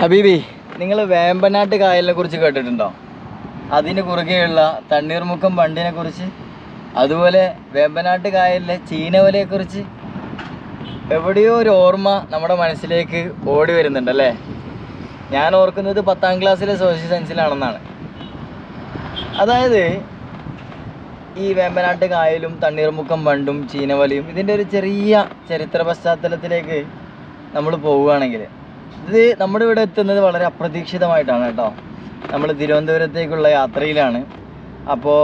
ഹബീബി. നിങ്ങൾ വേമ്പനാട്ട് കായലിനെ കുറിച്ച് കേട്ടിട്ടുണ്ടോ? അതിന് കുറുകെയുള്ള തണ്ണീർമുക്കം ബണ്ടിനെ കുറിച്ച് അതുപോലെ വേമ്പനാട്ട് കായലിലെ ചീനവലയെക്കുറിച്ച് എവിടെയോ ഒരു ഓർമ്മ നമ്മുടെ മനസ്സിലേക്ക് ഓടി വരുന്നുണ്ടല്ലേ ഞാൻ ഓർക്കുന്നത് പത്താം ക്ലാസ്സിലെ സോഷ്യൽ സയൻസിലാണെന്നാണ്. അതായത് ഈ വേമ്പനാട്ട് കായലും തണ്ണീർമുക്കം ബണ്ടും ചീനവലയും ഇതിന്റെ ഒരു ചെറിയ ചരിത്ര പശ്ചാത്തലത്തിലേക്ക് നമ്മൾ പോവുകയാണെങ്കിൽ ഇത് നമ്മുടെ ഇവിടെ എത്തുന്നത് വളരെ അപ്രതീക്ഷിതമായിട്ടാണ് കേട്ടോ. നമ്മൾ തിരുവനന്തപുരത്തേക്കുള്ള യാത്രയിലാണ്. അപ്പോൾ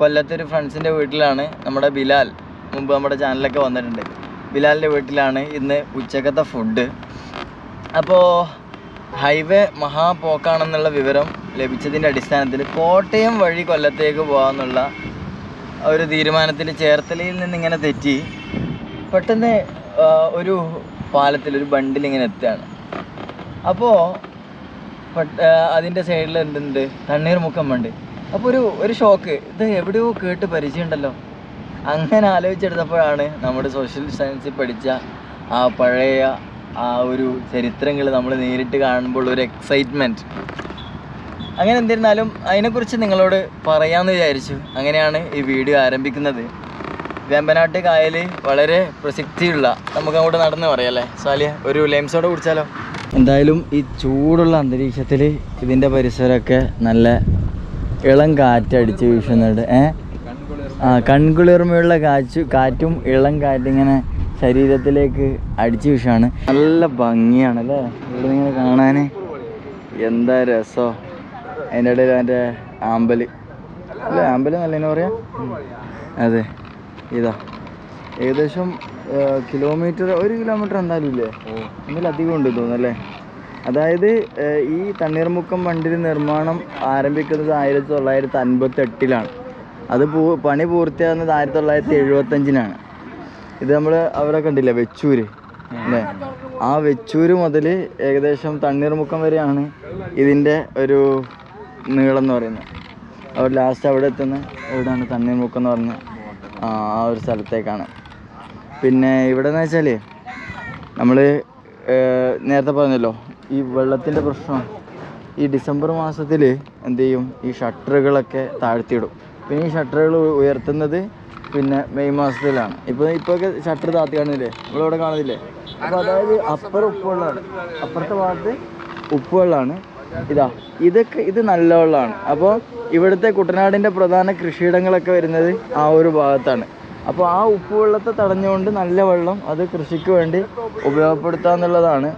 കൊല്ലത്തെ ഒരു ഫ്രണ്ട്സിന്റെ വീട്ടിലാണ് നമ്മുടെ ബിലാൽ മുമ്പ് നമ്മുടെ ചാനലൊക്കെ വന്നിട്ടുണ്ട്. ബിലാലിന്റെ വീട്ടിലാണ് ഇന്ന് ഉച്ചക്കത്തെ ഫുഡ് അപ്പോൾ ഹൈവേ മഹാപോക്കാണെന്നുള്ള വിവരം ലഭിച്ചതിന്റെ അടിസ്ഥാനത്തിൽ കോട്ടയം വഴി കൊല്ലത്തേക്ക് പോകാമെന്നുള്ള ഒരു തീരുമാനത്തിൽ ചേർത്തലയിൽ നിന്ന് ഇങ്ങനെ തെറ്റി. പെട്ടെന്ന് ഒരു പാലത്തിൽ ഒരു ബണ്ടിൽ ഇങ്ങനെ എത്തുകയാണ്. അപ്പോൾ അതിന്റെ സൈഡിൽ എന്തുണ്ട്? തണ്ണീർമുക്കം വേണ്ട. അപ്പോൾ ഒരു ഒരു ഷോക്ക് ഇത് എവിടെയോ കേട്ട് പരിചയമുണ്ടല്ലോ. അങ്ങനെ ആലോചിച്ചെടുത്തപ്പോഴാണ് നമ്മുടെ സോഷ്യൽ സയൻസിൽ പഠിച്ച ആ പഴയ ആ ഒരു ചരിത്രങ്ങൾ നമ്മൾ നേരിട്ട് കാണുമ്പോൾ ഒരു എക്സൈറ്റ്മെന്റ് അങ്ങനെ എന്നിരുന്നാലും അതിനെക്കുറിച്ച് നിങ്ങളോട് പറയാമെന്ന് വിചാരിച്ചു. അങ്ങനെയാണ് ഈ വീഡിയോ ആരംഭിക്കുന്നത്. വേമ്പനാട്ട് കായൽ വളരെ പ്രസക്തിയുള്ള നമുക്ക് അങ്ങോട്ട് നടന്ന് പറയാല്ലേ സാലിയ ഒരു ലൈം സോഡ കുടിച്ചാലോ? എന്തായാലും ഈ ചൂടുള്ള അന്തരീക്ഷത്തിൽ ഇതിന്റെ പരിസരമൊക്കെ നല്ല ഇളം കാറ്റടിച്ച് വീശുന്നുണ്ട്. ഏ? ആ കൺകുളിർമയുള്ള കാറ്റ് കാറ്റും ഇളം കാറ്റിങ്ങനെ ശരീരത്തിലേക്ക് അടിച്ച് വീശാണ്. നല്ല ഭംഗിയാണ് അല്ലേ ഇവിടെ ഇങ്ങനെ കാണാൻ എന്താ രസോ? അതിന്റെ ഇടയിൽ അതിന്റെ ആമ്പൽ. അല്ലേ ആമ്പൽ നല്ല പറയാ? അതെ. ഇതാ. ഏകദേശം കിലോമീറ്റർ ഒരു കിലോമീറ്റർ എന്തായാലും ഇല്ലേ? ഒന്നിലധികം ഉണ്ട് തോന്നുന്നു അല്ലേ? അതായത് ഈ തണ്ണീർമുക്കം വണ്ടിയുടെ നിർമ്മാണം ആരംഭിക്കുന്നത് ആയിരത്തി തൊള്ളായിരത്തി അൻപത്തി എട്ടിലാണ് അത് പൂ പണി പൂർത്തിയാകുന്നത് ആയിരത്തി തൊള്ളായിരത്തി എഴുപത്തഞ്ചിനാണ്. ഇത് നമ്മൾ അവിടെ കണ്ടില്ലേ വെച്ചൂര്? അല്ലേ? ആ വെച്ചൂര് മുതൽ ഏകദേശം തണ്ണീർമുക്കം വരെയാണ് ഇതിന്റെ ഒരു നീളം എന്ന് പറയുന്നത്. അവർ ലാസ്റ്റ് അവിടെ എത്തുന്ന എവിടെയാണ് തണ്ണീർമുക്കം എന്ന് പറഞ്ഞ ആ ഒരു സ്ഥലത്തേക്കാണ്. പിന്നെ ഇവിടെ എന്ന് വെച്ചാൽ നമ്മൾ നേരത്തെ പറഞ്ഞല്ലോ ഈ വെള്ളത്തിന്റെ പ്രശ്നം. ഈ ഡിസംബർ മാസത്തിൽ എന്ത് ചെയ്യും? ഈ ഷട്ടറുകളൊക്കെ താഴ്ത്തിയിടും. പിന്നെ ഈ ഷട്ടറുകൾ ഉയർത്തുന്നത് പിന്നെ മെയ് മാസത്തിലാണ്. ഇപ്പോൾ ഇപ്പോഴൊക്കെ ഷട്ടർ താത്തി കാണുന്നില്ലേ നമ്മളിവിടെ കാണുന്നില്ലേ? അപ്പോൾ അതായത് അപ്പുറം ഉപ്പുവെള്ളമാണ് അപ്പുറത്തെ ഭാഗത്ത് ഉപ്പുവെള്ളമാണ് ഇതാ ഇതൊക്കെ ഇത് നല്ല വെള്ളമാണ് അപ്പോൾ ഇവിടുത്തെ കുട്ടനാടിന്റെ പ്രധാന കൃഷിയിടങ്ങളൊക്കെ വരുന്നത് ആ ഒരു ഭാഗത്താണ്. അപ്പോൾ ആ ഉപ്പുവെള്ളത്തെ തടഞ്ഞുകൊണ്ട് നല്ല വെള്ളം അത് കൃഷിക്ക് വേണ്ടി ഉപയോഗപ്പെടുത്തുക എന്നുള്ളതാണ്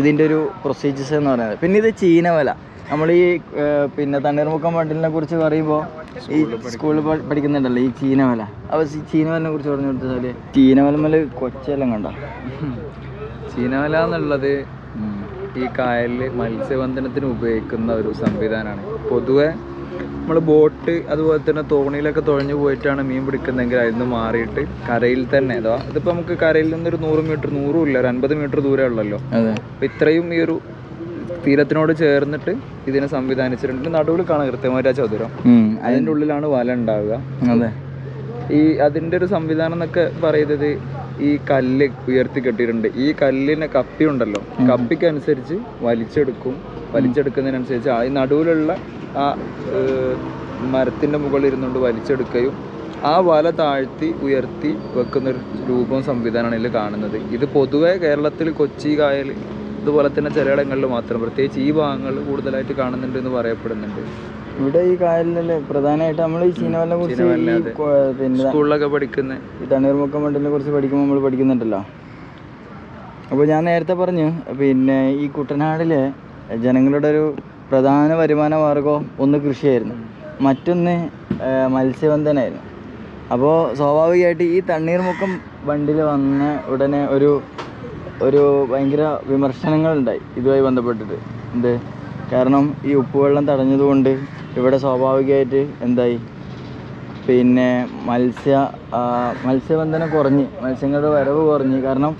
ഇതിന്റെ ഒരു പ്രൊസീജിയേഴ്സ് എന്ന് പറയുന്നത്. പിന്നെ ഇത് ചീനവല നമ്മൾ ഈ പിന്നെ തണ്ണീർമുക്കം വണ്ടിലിനെ കുറിച്ച് പറയുമ്പോൾ ഈ സ്കൂളിൽ പഠിക്കുന്നുണ്ടല്ലോ ഈ ചീനവല അപ്പോൾ ഈ ചീനവലിനെ കുറിച്ച് പറഞ്ഞു കൊടുത്താൽ ചീനവലമേൽ കൊച്ചെല്ലാം കണ്ട? ചീനവല എന്നുള്ളത് ഈ കായലിൽ മത്സ്യബന്ധനത്തിന് ഉപയോഗിക്കുന്ന ഒരു സംവിധാനമാണ്. പൊതുവെ നമ്മൾ ബോട്ട് അതുപോലെ തന്നെ തോണിയിലൊക്കെ തുഴഞ്ഞു പോയിട്ടാണ് മീൻ പിടിക്കുന്നതെങ്കിൽ അതിൽ നിന്ന് മാറിയിട്ട് കരയിൽ തന്നെ. അഥവാ ഇതിപ്പോൾ നമുക്ക് കരയിൽ നിന്നൊരു നൂറ് മീറ്റർ നൂറും ഇല്ല ഒരു അൻപത് മീറ്റർ ദൂരം ഉള്ളല്ലോ. അതെ. അപ്പോൾ ഇത്രയും ഈ ഒരു തീരത്തിനോട് ചേർന്നിട്ട് ഇതിനെ സംവിധാനിച്ചിട്ടുണ്ട്. നടുവിൽ കാണാം കൃത്യമായിട്ട് ആ ചതുരം. അതിന്റെ ഉള്ളിലാണ് വല ഉണ്ടാവുക. അതെ. ഈ അതിന്റെ ഒരു സംവിധാനം എന്നൊക്കെ പറയുന്നത് ഈ കല്ല് ഉയർത്തി കെട്ടിയിട്ടുണ്ട്. ഈ കല്ലിനെ കപ്പി ഉണ്ടല്ലോ കപ്പിക്കനുസരിച്ച് വലിച്ചെടുക്കും. വലിച്ചെടുക്കുന്നതിനനുസരിച്ച് ആ ഈ നടുവിലുള്ള ആ മരത്തിന്റെ മുകളിൽ ഇരുന്നുകൊണ്ട് വലിച്ചെടുക്കുകയും ആ വല താഴ്ത്തി ഉയർത്തി വെക്കുന്ന ഒരു രൂപവും സംവിധാനമാണ് ഇതിൽ കാണുന്നത്. ഇത് പൊതുവെ കേരളത്തിൽ കൊച്ചി കായൽ ഇതുപോലെ തന്നെ ചിലയിടങ്ങളിൽ മാത്രം പ്രത്യേകിച്ച് ഈ ഭാഗങ്ങൾ കൂടുതലായിട്ട് കാണുന്നുണ്ട് എന്ന് പറയപ്പെടുന്നുണ്ട്. ഇവിടെ ഈ കായലിലെ പ്രധാനമായിട്ട് നമ്മൾ ഈ ചീനവലിനെ കുറിച്ച് പിന്നെ സ്കൂളിലൊക്കെ പഠിക്കുന്ന ഈ തണ്ണീർമുക്കം മണ്ഡലിനെ കുറിച്ച് പഠിക്കുമ്പോൾ നമ്മൾ പഠിക്കുന്നുണ്ടല്ലോ. അപ്പോൾ ഞാൻ നേരത്തെ പറഞ്ഞു പിന്നെ ഈ കുട്ടനാടിലെ ജനങ്ങളുടെ ഒരു പ്രധാന വരുമാന മാർഗം ഒന്ന് കൃഷിയായിരുന്നു. മറ്റൊന്ന് മത്സ്യബന്ധനമായിരുന്നു അപ്പോൾ സ്വാഭാവികമായിട്ട് ഈ തണ്ണീർമുക്കം ബണ്ടിൽ വന്ന ഉടനെ ഒരു ഒരു ഭയങ്കര വിമർശനങ്ങളുണ്ടായി ഇതുമായി ബന്ധപ്പെട്ടിട്ട്. എന്ത്? കാരണം ഈ ഉപ്പുവെള്ളം തടഞ്ഞതുകൊണ്ട് ഇവിടെ സ്വാഭാവികമായിട്ട് എന്തായി? പിന്നെ മത്സ്യ മത്സ്യബന്ധനം കുറഞ്ഞ് മത്സ്യങ്ങളുടെ വരവ് കുറഞ്ഞ്. കാരണം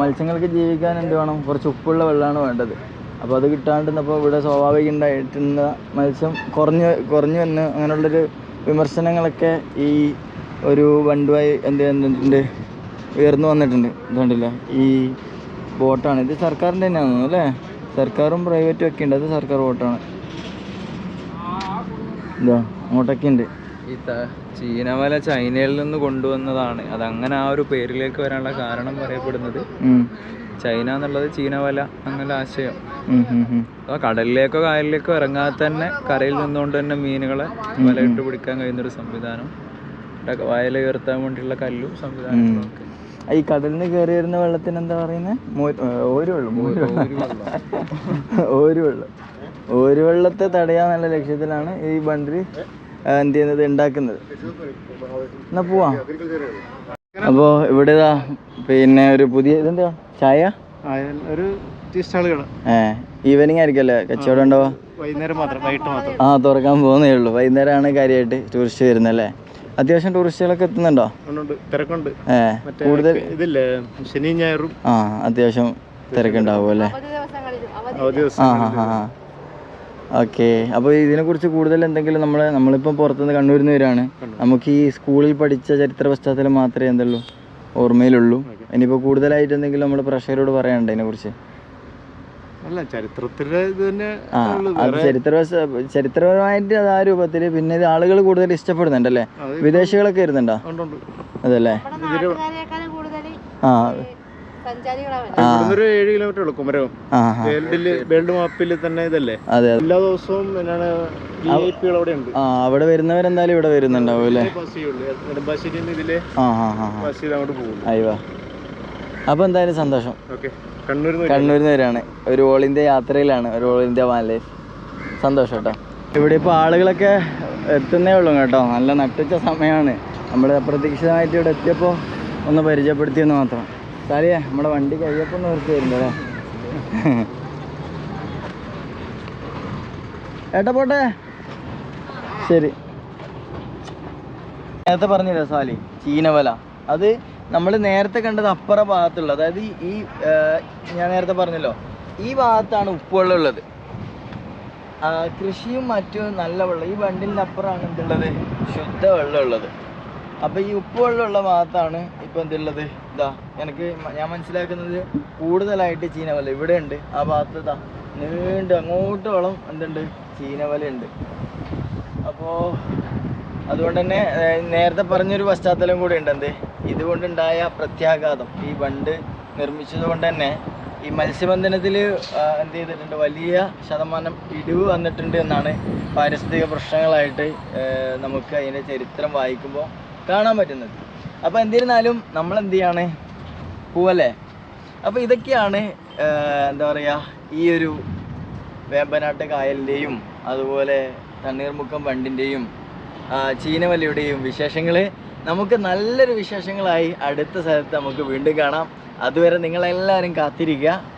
മത്സ്യങ്ങൾക്ക് ജീവിക്കാൻ എന്ത് വേണം? കുറച്ച് ഉപ്പുള്ള വെള്ളമാണ് വേണ്ടത്. അപ്പോൾ അത് കിട്ടാണ്ടിരുന്നപ്പോൾ ഇവിടെ സ്വാഭാവികം ഉണ്ടായിട്ടുന്ന മത്സ്യം കുറഞ്ഞ് കുറഞ്ഞു വന്ന് അങ്ങനെയുള്ളൊരു വിമർശനങ്ങളൊക്കെ ഈ ഒരു വണ്ടുമായി എന്ത് ചെയ്യുന്നുണ്ട്? ഉയർന്നു വന്നിട്ടുണ്ട്. ഇതുകൊണ്ടില്ല കണ്ടില്ലേ? ഈ ബോട്ടാണ്. ഇത് സർക്കാരിന്റെ തന്നെയാണ് അല്ലേ? സർക്കാരും പ്രൈവറ്റും ഒക്കെ ഉണ്ട്. അത് സർക്കാർ ബോട്ടാണ്. ഇതാ അങ്ങോട്ടൊക്കെ ഉണ്ട്. ഈ ചീനവല ചൈനയിൽ നിന്ന് കൊണ്ടുവന്നതാണ്. അതങ്ങനെ അങ്ങനെ ആ ഒരു പേരിലേക്ക് വരാനുള്ള കാരണം പറയപ്പെടുന്നത്. ചൈന എന്നുള്ളത് ചീന വല അങ്ങനെ ആശയം. അപ്പോൾ കടലിലേക്കോ കായലിലേക്കോ ഇറങ്ങാതെ തന്നെ കരയിൽ നിന്നുകൊണ്ട് തന്നെ മീനുകളെ വലയിട്ട് പിടിക്കാൻ കഴിയുന്ന ഒരു സംവിധാനം വയല ഉയർത്താൻ വേണ്ടിയുള്ള കല്ലും ഒക്കെ. ഈ കടലിൽ നിന്ന് കയറി വരുന്ന വെള്ളത്തിന് എന്താ പറയുന്നത് ഒരു വെള്ളം. ഒരു വെള്ളം. ഒരു വെള്ളം. ഒരു വെള്ളത്തെ തടയാന്നുള്ള ലക്ഷ്യത്തിലാണ് ഈ ബണ്ടിൽ എന്ത് ചെയ്യുന്നത് ഉണ്ടാക്കുന്നത്. എന്നാ പോവാ. അപ്പോൾ ഇവിടെ പിന്നെ ഒരു പുതിയ ഇതെന്താ ചായ? ഒരു ഈവനിങ് ആയിരിക്കല്ലേ കച്ചവടം ഉണ്ടാവുക വൈകുന്നേരം മാത്രം വൈകിട്ട് മാത്രം. ആ തുറക്കാൻ പോകുന്നേ ഉള്ളൂ. വൈകുന്നേരമാണ് കാര്യമായിട്ട് ടൂറിസ്റ്റ് വരുന്നല്ലേ? അല്ലേ അത്യാവശ്യം ടൂറിസ്റ്റുകളൊക്കെ എത്തുന്നുണ്ടോ? ഉണ്ട് തിരക്കുണ്ട്. കൂടുതൽ ഇതില്ലേ? ശനി ഞായറും. ആ അത്യാവശ്യം തിരക്കുണ്ടാവും അല്ലേ? ആ ഹാ ഹാ ഓക്കെ. അപ്പോൾ ഇതിനെക്കുറിച്ച് കൂടുതൽ എന്തെങ്കിലും നമ്മൾ നമ്മളിപ്പം പുറത്തുനിന്ന് കണ്ണൂരിൽ നിന്ന് വരികയാണ് നമുക്ക് ഈ സ്കൂളിൽ പഠിച്ച ചരിത്ര പശ്ചാത്തലം മാത്രമേ എന്തുള്ളൂ? ഓർമ്മയിലുള്ളൂ. ഇനിയിപ്പോൾ കൂടുതലായിട്ട് എന്തെങ്കിലും നമ്മൾ പ്രഷറോട് പറയാനുണ്ട് ഇതിനെക്കുറിച്ച്? അല്ല ചരിത്രത്തിലെ ഇത് തന്നെ ആ. അത് ചരിത്ര ചരിത്രപരമായിട്ട് അത് ആ രൂപത്തിൽ പിന്നെ ഇത് ആളുകൾ കൂടുതൽ ഇഷ്ടപ്പെടുന്നുണ്ടല്ലേ വിദേശികളൊക്കെ വരുന്നുണ്ടോ. അതല്ലേ? ആ. ഒരു ഏഴ് കിലോമീറ്റർ ഉള്ളു കുമരകം. വേൾഡിൽ വേൾഡ് മാപ്പിൽ തന്നെ ഇതല്ലേ? അതെ എല്ലാ ദിവസവും എന്നാണ് അവിടെ ഉണ്ട് ആ അവിടെ വരുന്നവരെന്തായാലും ഇവിടെ വരുന്നുണ്ടാവും അല്ലേ? ബസ് ചെയ്യുള്ളൂ നെടുമ്പാശ്ശേരിയിൽ ഇതിൽ ആ ചെയ്ത് അങ്ങോട്ട് പോകും അയ്യോ അപ്പോൾ എന്തായാലും സന്തോഷം. കണ്ണൂരിൽ നിന്ന് കണ്ണൂരിൽ ഒരു ഓൾ ഇന്ത്യ യാത്രയിലാണ്. ഒരു ഓൾ ഇന്ത്യ വാൻ ലൈഫ് സന്തോഷം കേട്ടോ ഇവിടെ ഇപ്പോൾ ആളുകളൊക്കെ എത്തുന്നേ ഉള്ളൂ കേട്ടോ. നല്ല നട്ടുച്ച സമയമാണ് നമ്മൾ അപ്രതീക്ഷിതമായിട്ട് ഇവിടെ എത്തിയപ്പോൾ ഒന്ന് പരിചയപ്പെടുത്തിയെന്ന് മാത്രം. സാറിയേ നമ്മുടെ വണ്ടി കയ്യപ്പം ഒന്ന് നിർത്തി വരുന്നുണ്ട് അല്ലേ? ഏട്ടാ പോട്ടെ? ശരി. നേരത്തെ പറഞ്ഞില്ലേ സാലി? ചീനവല. അത് നമ്മൾ നേരത്തെ കണ്ടത് അപ്പുറ ഭാഗത്തുള്ള അതായത് ഈ- ഞാൻ നേരത്തെ പറഞ്ഞല്ലോ ഈ ഭാഗത്താണ് ഉപ്പുവെള്ളം ഉള്ളത്. കൃഷിയും മറ്റും നല്ല വെള്ളം ഈ വണ്ടിന്റെ അപ്പുറമാണ് എന്തുള്ളത്? ശുദ്ധ വെള്ളം ഉള്ളത്. അപ്പോൾ ഈ ഉപ്പുവെള്ളമുള്ള ഭാഗത്താണ് ഇപ്പോൾ എന്തുള്ളത്? ഇതാ എനിക്ക് ഞാൻ മനസ്സിലാക്കുന്നത് കൂടുതലായിട്ട് ചീനവല ഇവിടെ ഉണ്ട്. ആ ഭാഗത്ത് ഇതാ നീണ്ട് അങ്ങോട്ടോളം എന്തുണ്ട്? ചീനവല ഉണ്ട്. അപ്പോൾ അതുകൊണ്ട് തന്നെ നേരത്തെ പറഞ്ഞൊരു പശ്ചാത്തലം കൂടി ഉണ്ട് എന്ത്? ഇതുകൊണ്ടുണ്ടായ പ്രത്യാഘാതം. ഈ ബണ്ട് നിർമ്മിച്ചത് കൊണ്ട് തന്നെ ഈ മത്സ്യബന്ധനത്തിൽ എന്ത് ചെയ്തിട്ടുണ്ട്? വലിയ ശതമാനം ഇടിവ് വന്നിട്ടുണ്ട് എന്നാണ് പാരിസ്ഥിതിക പ്രശ്നങ്ങളായിട്ട് നമുക്ക് അതിന്റെ ചരിത്രം വായിക്കുമ്പോൾ കാണാൻ പറ്റുന്നത്. അപ്പോൾ എന്തിരുന്നാലും നമ്മൾ എന്ത് ചെയ്യാണ്? പോവല്ലേ? അപ്പോൾ ഇതൊക്കെയാണ് എന്താ പറയുക ഈ ഒരു വേമ്പനാട്ട് കായലിന്റെയും അതുപോലെ തണ്ണീർമുക്കം ബണ്ടിന്റെയും ചീനവലയുടെയും വിശേഷങ്ങൾ നമുക്ക് നല്ലൊരു വിശേഷങ്ങളായി അടുത്ത സ്ഥലത്ത് നമുക്ക് വീണ്ടും കാണാം. അതുവരെ നിങ്ങളെല്ലാവരും കാത്തിരിക്കുക.